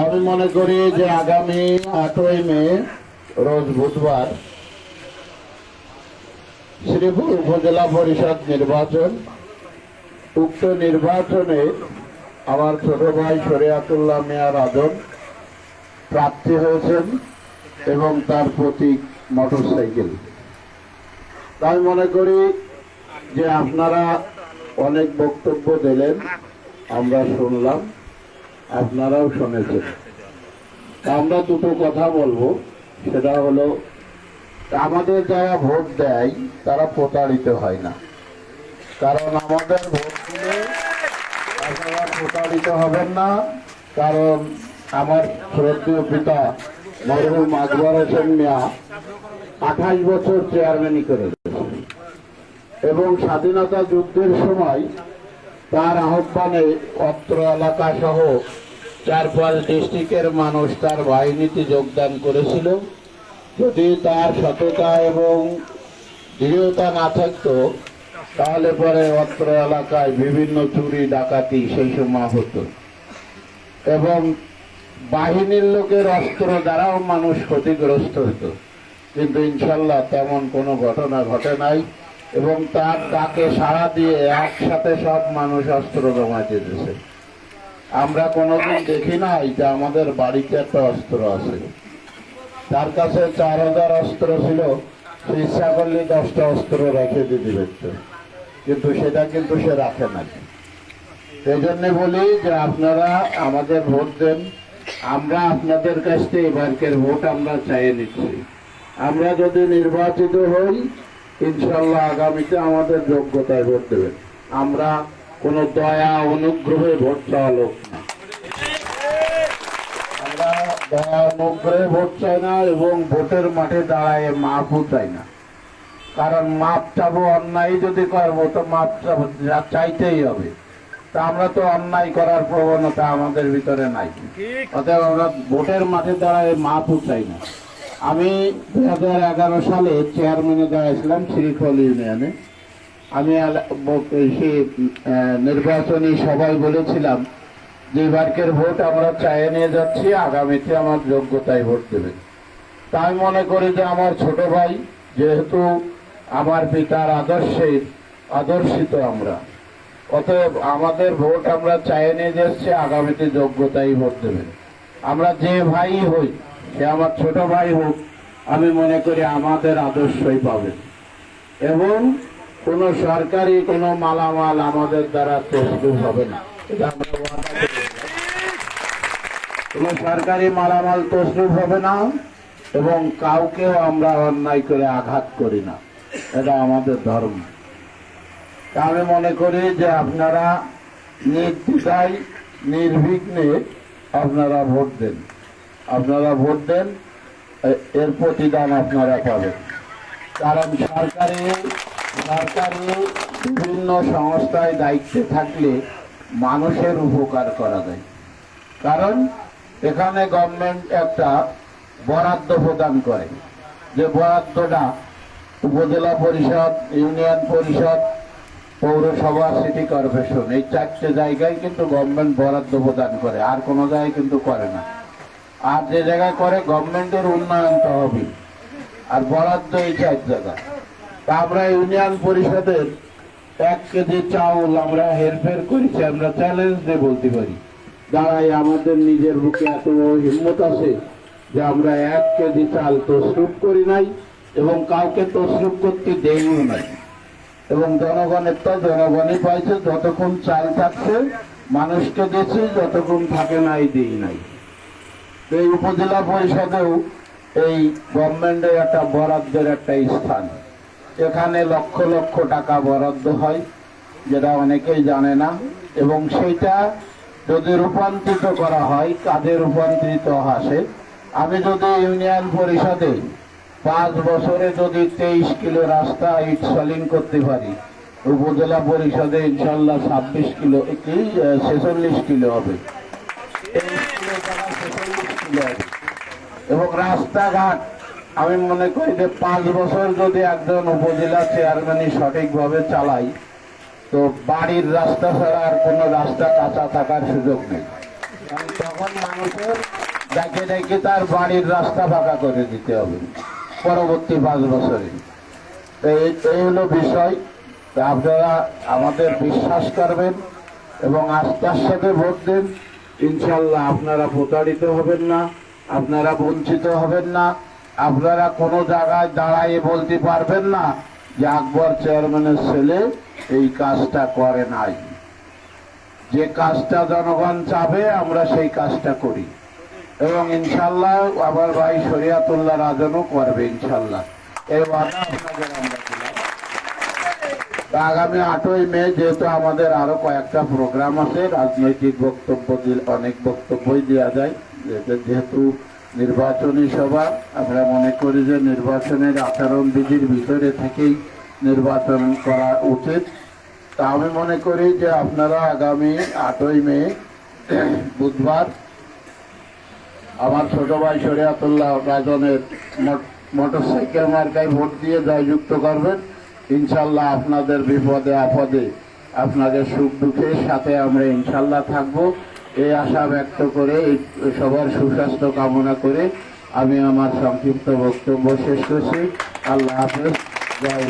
আমি মনে করি যে আগামী আটই মে, রোজ বুধবার শ্রীপুর উপজেলা পরিষদ নির্বাচন। উক্ত নির্বাচনে আমার ছোট ভাই শরিয়াতুল্লাহ মিয়া রাজন প্রার্থী হয়েছেন এবং তার প্রতীক মোটরসাইকেল। তাই মনে করি যে আপনারা অনেক বক্তব্য দিলেন, আমরা শুনলাম। আপনারাও শুনেছেন। আমরা দুটো কথা বলব। সেটা হলো, আমাদের যারা ভোট দেয়, তারা প্রতারিত হয় না। কারণ আমাদের ভোট দিলে আপনারা প্রতারিত হবেন না। কারণ আমার শ্রদ্ধেয় পিতা মরহুম আকবর হোসেন মিয়া আঠাশ বছর চেয়ারম্যানই করে এবং স্বাধীনতা যুদ্ধের সময় তার আহ্বানে অত্র এলাকা সহ চার পাঁচ ডিস্ট্রিক্টের মানুষ তার বাহিনীতে যোগদান করেছিল। যদি তার সততা এবং দৃঢ়তা না থাকতো, তাহলে পরে অত্র এলাকায় বিভিন্ন চুরি, ডাকাতি সেই সময় হতো। এবং বাহিনীর লোকের অস্ত্র দ্বারাও মানুষ ক্ষতিগ্রস্ত হতো। কিন্তু ইনশাল্লাহ তেমন কোনো ঘটনা ঘটে নাই এবং তার তাকে সাড়া দিয়ে একসাথে সব মানুষ অস্ত্র জমা দিতেছে আমরা কোনোদিন দেখি নাই যে আমাদের বাড়িতে একটা অস্ত্র আছে। তার কাছে চার হাজার অস্ত্র ছিল ইচ্ছা করলে দশটা অস্ত্র রেখে দিতে পারত কিন্তু সেটা কিন্তু সে রাখে না সেই জন্য বলি যে আপনারা আমাদের ভোট দেন। আমরা আপনাদের কাছ থেকে এবারকের ভোট আমরা চাইয়ে নিচ্ছি। আমরা যদি নির্বাচিত হই, ইনশাল্লাহ আগামীতে আমাদের যোগ্যতায় ভোট দেবেন। আমরা কোনো দয়া অনুগ্রহে ভোট চাওয়া লোক না। আমরা দয়া অনুগ্রহে ভোট চাই না এবং ভোটের মাঠে দাঁড়ায় মাপও চাই না। কারণ মাপ চাবো, অন্যায় যদি করব, তো মাপ চাবো চাইতেই হবে। তা আমরা তো অন্যায় করার প্রবণতা আমাদের ভিতরে নাই। অতএব আমরা ভোটের মাঠে দাঁড়ায় মাপও চাই না। আমি দুই হাজার এগারো সালে চেয়ারম্যানে দাঁড়িয়েছিলাম, শ্রীফল ইউনিয়নে। আমি নির্বাচনী সবাই বলেছিলাম যে এবারকের ভোট আমরা চাইয়ে নিয়ে যাচ্ছি, আগামীতে আমার যোগ্যতায় ভোট দেবেন তাই মনে করি যে আমার ছোট ভাই যেহেতু আমার পিতার আদর্শে আদর্শিত আমরা। অতএব আমাদের ভোট আমরা চাইয়ে নিয়ে যাচ্ছি, আগামীতে যোগ্যতায় ভোট দেবেন আমরা যে ভাই হই, সে আমার ছোট ভাই হোক, আমি মনে করি আমাদের আদর্শই পাবেন এবং কোন সরকারি কোনো মালামাল আমাদের দ্বারা তসরুপ হবে না। কোনো সরকারি মালামাল তসরুপ হবে না এবং কাউকেও আমরা অন্যায় করে আঘাত করি না। এটা আমাদের ধর্ম। আমি মনে করি যে আপনারা নির্দ্বিধায়, নির্বিঘ্নে আপনারা ভোট দেন। আপনারা ভোট দেন এর প্রতিদান আপনারা পাবেন। কারণ সরকারি সরকারি বিভিন্ন সংস্থায় দায়িত্বে থাকলে মানুষের উপকার করা যায়। কারণ এখানে গভর্নমেন্ট একটা বরাদ্দ প্রদান করে। যে বরাদ্দটা উপজেলা পরিষদ, ইউনিয়ন পরিষদ, পৌরসভা সিটি কর্পোরেশন এই চারটে জায়গায় কিন্তু গভর্নমেন্ট বরাদ্দ প্রদান করে, আর কোনো জায়গায় কিন্তু করে না। আর যে জায়গায় করে গভর্নমেন্টের উন্নয়ন তহবিল। আর বরাদ্দ এই চার জায়গা তা আমরা ইউনিয়ন পরিষদের এক কেজি চাউল আমরা হেরফের করেছি, আমরা চ্যালেঞ্জ দিয়ে বলতে পারি। দাঁড়াই আমাদের নিজের বুকে এত হিম্মত আছে যে আমরা এক কেজি চাল তসরুপ করি নাই এবং কাউকে তসরুপ করতে দেইও নাই। এবং জনগণের তো জনগণই পাইছে, যতক্ষণ চাল থাকছে, মানুষকে দিয়েছি, যতক্ষণ থাকে নাই দিই নাই। এই উপজেলা পরিষদেও এই গভর্নমেন্টের একটা বরাদ্দের একটা স্থান। এখানে লক্ষ লক্ষ টাকা বরাদ্দ হয়, যেটা অনেকেই জানে না, এবং সেইটা যদি রূপান্তরিত করা হয়, কাজে রূপান্তরিত আসে। আমি যদি ইউনিয়ন পরিষদে পাঁচ বছরে যদি তেইশ কিলো রাস্তা ইট সলিং করতে পারি, উপজেলা পরিষদে ইনশাল্লাহ ছাব্বিশ কিলো, কি ছেচল্লিশ কিলো হবে। এবং রাস্তাঘাট আমি মনে করি যে পাঁচ বছর যদি একজন উপজেলা চেয়ারম্যানই সঠিকভাবে চালাই তো বাড়ির রাস্তা ছাড়া আর কোনো রাস্তা কাঁচা থাকার সুযোগ নেই। তখন মানুষের ডেকে ডেকে তার বাড়ির রাস্তা ফাঁকা করে দিতে হবে পরবর্তী পাঁচ বছরে। এই এই হলো বিষয়। আপনারা আমাদের বিশ্বাস করবেন এবং আস্থার সাথে ভোট দেন। ইনশাল্লাহ আপনারা প্রতারিত হবেন না, আপনারা বঞ্চিত হবেন না। আপনারা কোনো জায়গায় দাঁড়াইয়ে বলতে পারবেন না যে আকবর চেয়ারম্যানের ছেলে এই কাজটা করে নাই। যে কাজটা জনগণ চাবে, আমরা সেই কাজটা করি। এবং ইনশাল্লাহ আমার ভাই শরিয়াতুল্লাহ রাজনও করবে ইনশাল্লাহ। এই ওয়াদা আপনাদের আমরা আগামী আটই মে যেহেতু আমাদের আরও কয়েকটা প্রোগ্রাম আছে, রাজনৈতিক বক্তব্য অনেক বক্তব্যই দেওয়া যায়। যেহেতু নির্বাচনী সভা, আমরা মনে করি যে নির্বাচনের আচরণ বিধির ভিতরে থেকেই নির্বাচন করা উচিত। তা আমি মনে করি যে আপনারা আগামী আটই মে, বুধবার আমার ছোট ভাই শরিয়াতুল্লাহ রাজনের মোটরসাইকেল মার্কায় ভোট দিয়ে জয়যুক্ত করবেন। ইনশাল্লাহ আপনাদের বিপদে আপদে, আপনাদের সুখ দুঃখের সাথে আমরা ইনশাল্লাহ থাকব। এই আশা ব্যক্ত করে সবার সুস্বাস্থ্য কামনা করে আমি আমার সংক্ষিপ্ত বক্তব্য শেষ করছি। আল্লাহ হাফেজ। জয়